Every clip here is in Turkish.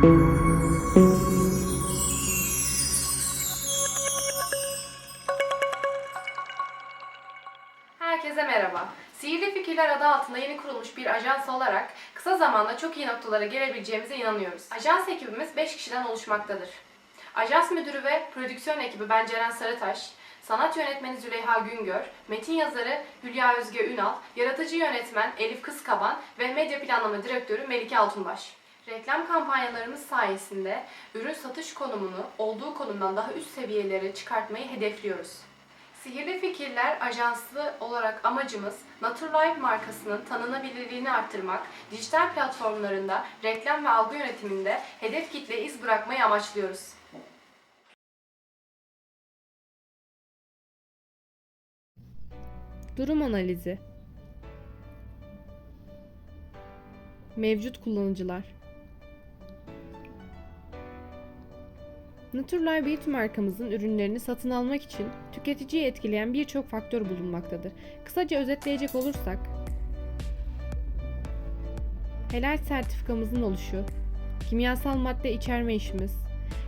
Herkese merhaba. Sihirli Fikirler adı altında yeni kurulmuş bir ajans olarak kısa zamanda çok iyi noktalara gelebileceğimize inanıyoruz. Ajans ekibimiz 5 kişiden oluşmaktadır. Ajans müdürü ve prodüksiyon ekibi ben Ceren Sarıtaş, sanat yönetmeni Züleyha Güngör, metin yazarı Hülya Özge Ünal, yaratıcı yönetmen Elif Kızkaban ve medya planlama direktörü Melike Altunbaş. Reklam kampanyalarımız sayesinde ürün satış konumunu olduğu konumdan daha üst seviyelere çıkartmayı hedefliyoruz. Sihirli Fikirler Ajansı olarak amacımız Naturlife markasının tanınabilirliğini arttırmak, dijital platformlarında reklam ve algı yönetiminde hedef kitle iz bırakmayı amaçlıyoruz. Durum analizi. Mevcut kullanıcılar. Naturlife Beauty markamızın ürünlerini satın almak için tüketiciyi etkileyen birçok faktör bulunmaktadır. Kısaca özetleyecek olursak, helal sertifikamızın oluşu, kimyasal madde içerme işimiz,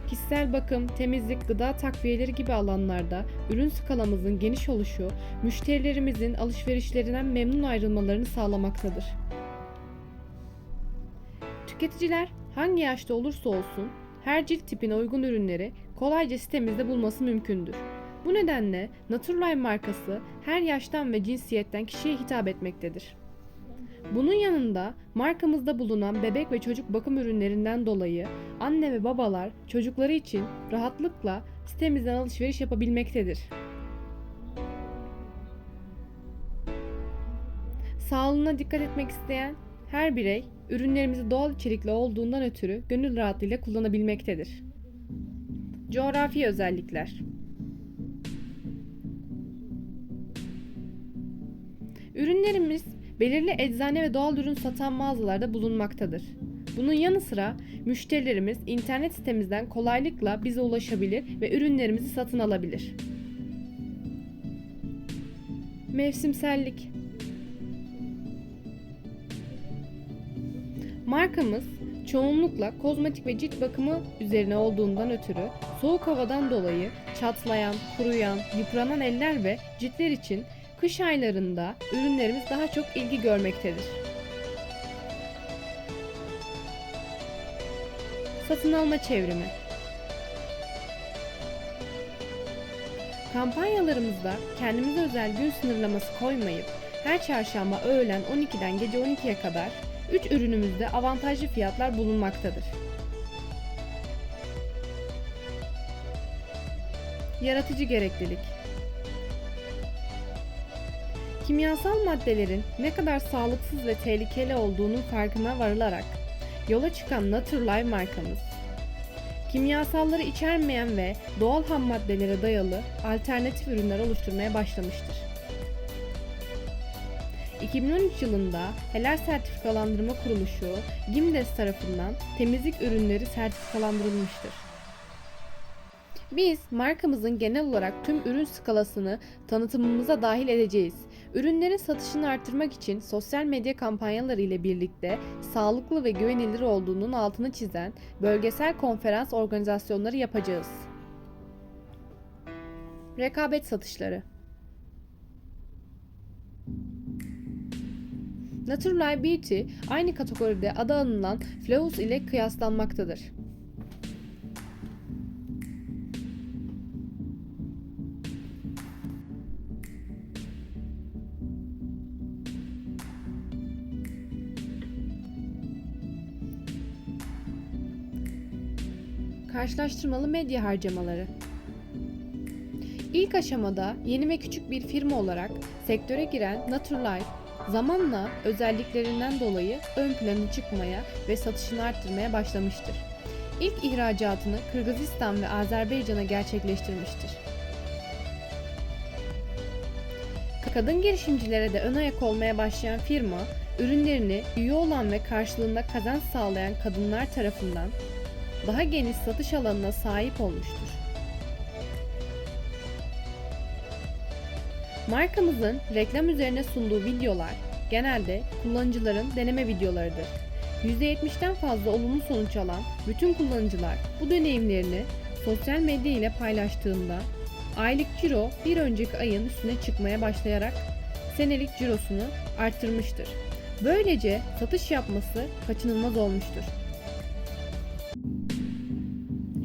kişisel bakım, temizlik, gıda takviyeleri gibi alanlarda ürün skalamızın geniş oluşu, müşterilerimizin alışverişlerinden memnun ayrılmalarını sağlamaktadır. Tüketiciler hangi yaşta olursa olsun her cilt tipine uygun ürünleri kolayca sitemizde bulması mümkündür. Bu nedenle Naturlife markası her yaştan ve cinsiyetten kişiye hitap etmektedir. Bunun yanında markamızda bulunan bebek ve çocuk bakım ürünlerinden dolayı anne ve babalar çocukları için rahatlıkla sitemizden alışveriş yapabilmektedir. Sağlığına dikkat etmek isteyen her birey ürünlerimizi doğal içerikli olduğundan ötürü gönül rahatlığıyla kullanabilmektedir. Coğrafi özellikler Ürünlerimiz belirli eczane ve doğal ürün satan mağazalarda bulunmaktadır. Bunun yanı sıra müşterilerimiz internet sitemizden kolaylıkla bize ulaşabilir ve ürünlerimizi satın alabilir. Mevsimsellik Markamız çoğunlukla kozmetik ve cilt bakımı üzerine olduğundan ötürü soğuk havadan dolayı çatlayan, kuruyan, yıpranan eller ve ciltler için kış aylarında ürünlerimiz daha çok ilgi görmektedir. Satın alma çevrimi Kampanyalarımızda kendimize özel gün sınırlaması koymayıp her çarşamba öğlen 12'den gece 12'ye kadar 3 ürünümüzde avantajlı fiyatlar bulunmaktadır. Yaratıcı gereklilik Kimyasal maddelerin ne kadar sağlıksız ve tehlikeli olduğunun farkına varılarak yola çıkan Naturlife markamız, kimyasalları içermeyen ve doğal ham maddelere dayalı alternatif ürünler oluşturmaya başlamıştır. 2013 yılında Helal Sertifikalandırma Kuruluşu GİMDES tarafından temizlik ürünleri sertifikalandırılmıştır. Biz markamızın genel olarak tüm ürün skalasını tanıtımımıza dahil edeceğiz. Ürünlerin satışını artırmak için sosyal medya kampanyaları ile birlikte sağlıklı ve güvenilir olduğunun altını çizen bölgesel konferans organizasyonları yapacağız. Rekabet satışları Naturlife Beauty aynı kategoride adı anılan Flawless ile kıyaslanmaktadır. Karşılaştırmalı medya harcamaları İlk aşamada yeni ve küçük bir firma olarak sektöre giren Naturlife zamanla özelliklerinden dolayı ön plana çıkmaya ve satışını arttırmaya başlamıştır. İlk ihracatını Kırgızistan ve Azerbaycan'a gerçekleştirmiştir. Kadın girişimcilere de ön ayak olmaya başlayan firma, ürünlerini üye olan ve karşılığında kazanç sağlayan kadınlar tarafından daha geniş satış alanına sahip olmuştur. Markamızın reklam üzerine sunduğu videolar genelde kullanıcıların deneme videolarıdır. %70'den fazla olumlu sonuç alan bütün kullanıcılar bu deneyimlerini sosyal medya ile paylaştığında aylık ciro bir önceki ayın üstüne çıkmaya başlayarak senelik cirosunu arttırmıştır. Böylece satış yapması kaçınılmaz olmuştur.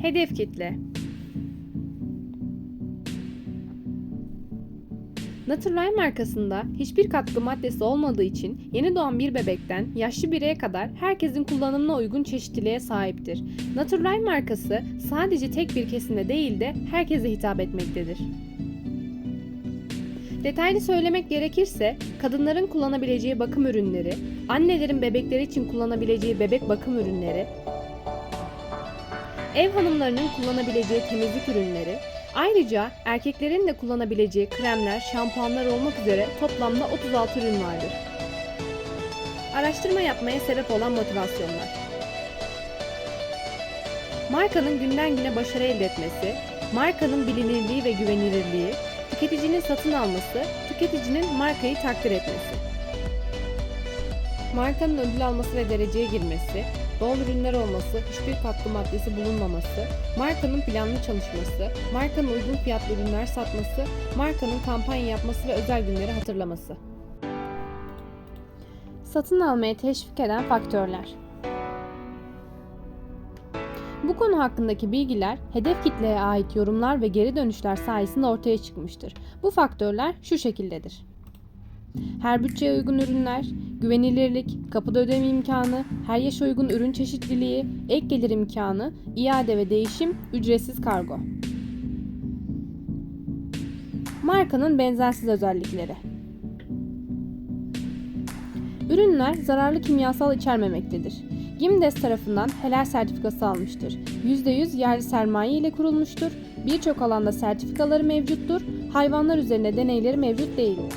Hedef kitle Naturline markasında hiçbir katkı maddesi olmadığı için yeni doğan bir bebekten yaşlı bireye kadar herkesin kullanımına uygun çeşitliliğe sahiptir. Naturline markası sadece tek bir kesimde değil de herkese hitap etmektedir. Detaylı söylemek gerekirse kadınların kullanabileceği bakım ürünleri, annelerin bebekleri için kullanabileceği bebek bakım ürünleri, ev hanımlarının kullanabileceği temizlik ürünleri, ayrıca erkeklerin de kullanabileceği kremler, şampuanlar olmak üzere toplamda 36 ürün vardır. Araştırma yapmaya sebep olan motivasyonlar. Markanın günden güne başarı elde etmesi, markanın bilinirliği ve güvenilirliği, tüketicinin satın alması, tüketicinin markayı takdir etmesi. Markanın ödül alması ve dereceye girmesi, doğal ürünler olması, hiçbir katkı maddesi bulunmaması, markanın planlı çalışması, markanın uygun fiyatlı ürünler satması, markanın kampanya yapması ve özel günleri hatırlaması. Satın almaya teşvik eden faktörler. Bu konu hakkındaki bilgiler hedef kitleye ait yorumlar ve geri dönüşler sayesinde ortaya çıkmıştır. Bu faktörler şu şekildedir. Her bütçeye uygun ürünler, güvenilirlik, kapıda ödeme imkanı, her yaşa uygun ürün çeşitliliği, ek gelir imkanı, iade ve değişim, ücretsiz kargo. Markanın benzersiz özellikleri. Ürünler zararlı kimyasal içermemektedir. Gimdes tarafından helal sertifikası almıştır. %100 yerli sermaye ile kurulmuştur. Birçok alanda sertifikaları mevcuttur. Hayvanlar üzerine deneyleri mevcut değildir.